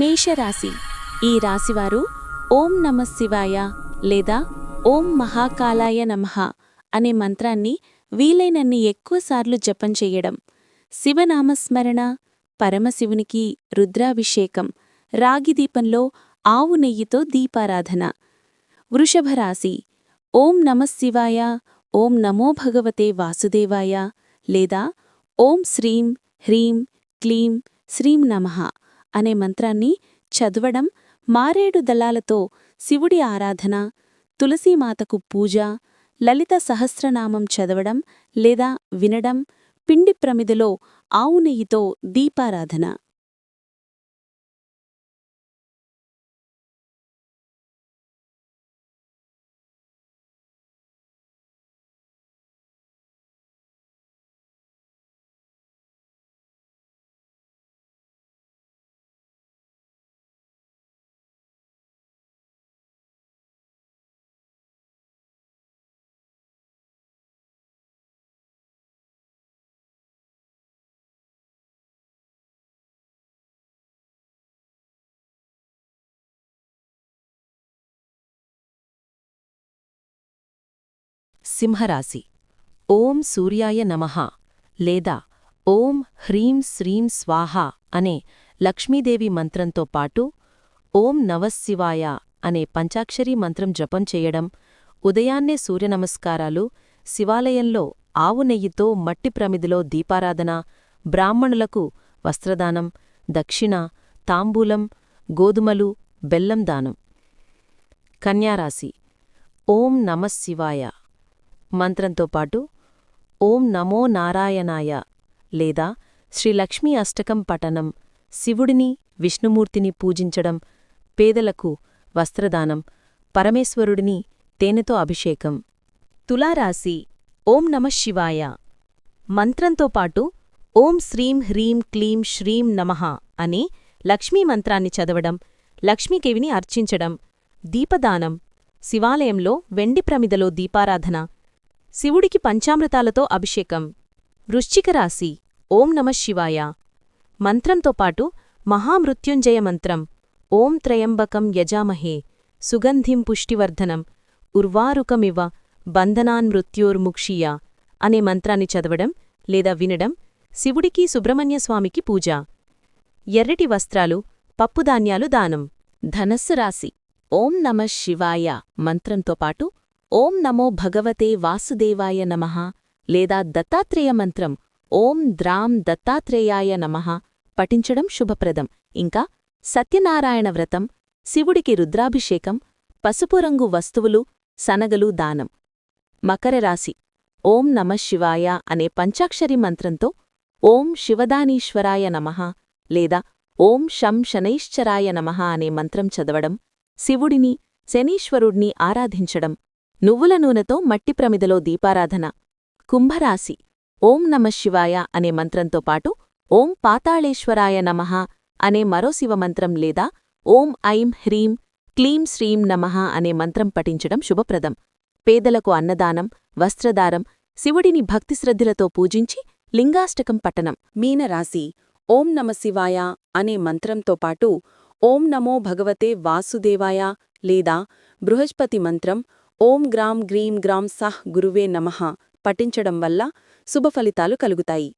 మేషరాశి. ఈ రాశివారు ఓం నమ శివాయ లేదా ఓం మహాకాలాయ నమః అనే మంత్రాన్ని వీలైనన్ని ఎక్కువసార్లు జపం చెయ్యడం శివనామస్మరణ పరమశివునికి రుద్రాభిషేకం రాగి దీపంలో ఆవు నెయ్యితో దీపారాధన. వృషభరాశి ఓం నమశివాయ ఓం నమో భగవతే వాసుదేవాయ లేదా ఓం శ్రీం హ్రీం క్లీం శ్రీం నమః అనే మంత్రాన్ని చదవడం మారేడు దళాలతో శివుడి ఆరాధన తులసీమాతకు పూజ లలిత సహస్రనామం చదవడం లేదా వినడం పిండి ప్రమిదలో ఆవు నెయ్యితో దీపారాధన. సింహరాశి. ఓం సూర్యాయ నమః లేదా ఓం హ్రీం శ్రీం స్వాహ అనే లక్ష్మీదేవి మంత్రంతో పాటు ఓం నవశివాయ అనే పంచాక్షరీ మంత్రం జపం చేయడం ఉదయాన్నే సూర్యనమస్కారాలు శివాలయంలో ఆవు నెయ్యితో మట్టి ప్రమిదిలో దీపారాధన బ్రాహ్మణులకు వస్త్రదానం దక్షిణ తాంబూలం గోధుమలు బెల్లం దానం. కన్యారాశి. ఓం నమశివాయ మంత్రంతో పాటు ఓం నమో నారాయణాయ లేదా శ్రీ లక్ష్మీ అష్టకం పఠనం శివుడిని విష్ణుమూర్తిని పూజించడం పేదలకు వస్త్రదానం పరమేశ్వరుడిని తేనెతో అభిషేకం. తులారాశి ఓం నమశివాయ మంత్రంతో పాటు ఓం శ్రీం హ్రీం క్లీం శ్రీం నమః అనే లక్ష్మీ మంత్రాన్ని చదవడం లక్ష్మీకేవిని అర్చించడం దీపదానం శివాలయంలో వెండి ప్రమిదలో దీపారాధన శివుడికి పంచామృతాలతో అభిషేకం. వృశ్చిక రాశి. ఓం నమశివాయ మంత్రంతో పాటు మహామృత్యుంజయ మంత్రం. ఓం త్రయంబకం యజామహే. సుగంధిం పుష్టివర్ధనం. ఉర్వారుకమివ బంధనాన్మృత్యోర్ముక్షీయ అనే మంత్రాన్ని చదవడం లేదా వినడం శివుడికి సుబ్రహ్మణ్యస్వామికి పూజ. ఎర్రటి వస్త్రాలు పప్పుధాన్యాలు దానం. ధనస్సు రాశి. ఓం నమ శివాయ మంత్రంతో పాటు ఓం నమో భగవతే వాసుదేవాయ నమః లేదా దత్తాత్రేయ మంత్రం ఓం ద్రాం దత్తాత్రేయాయ నమః పఠించడం శుభప్రదం. ఇంకా సత్యనారాయణ వ్రతం శివుడికి రుద్రాభిషేకం పసుపు రంగు వస్తువులు సనగలు దానం. మకర రాశి ఓం నమ శివాయ అనే పంచాక్షరి మంత్రంతో ఓం శివదానీశ్వరాయ నమః లేదా ఓం శం శనైశ్చరాయ నమః అనే మంత్రం చదవడం శివుడిని శనీశ్వరుణ్ణి ఆరాధించడం నువ్వుల నూనెతో మట్టి ప్రమిదలో దీపారాధన. కుంభరాశి. ఓం నమశివాయ అనే మంత్రంతో పాటు ఓం పాతాళేశ్వరాయ నమః అనే మరో శివమంత్రం లేదా ఓం ఐం హ్రీం క్లీం శ్రీం నమః అనే మంత్రం పఠించడం శుభప్రదం. పేదలకు అన్నదానం వస్త్రదారం శివుడిని భక్తిశ్రద్ధలతో పూజించి లింగాష్టకం పట్టణం మీనరాశి. ఓం నమశివాయ అనే మంత్రంతో పాటు ఓం నమో భగవతే వాసుదేవాయ లేదా బృహస్పతి మంత్రం ఓం గ్రాం గ్రీం గ్రాం సహ్ గురువే నమః పఠించడం వల్ల శుభఫలితాలు కలుగుతాయి.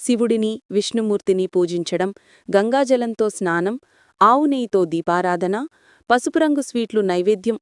శివుడిని విష్ణుమూర్తిని పూజించడం గంగాజలంతో స్నానం ఆవు నెయ్యితో దీపారాధన పసుపురంగు స్వీట్లు నైవేద్యం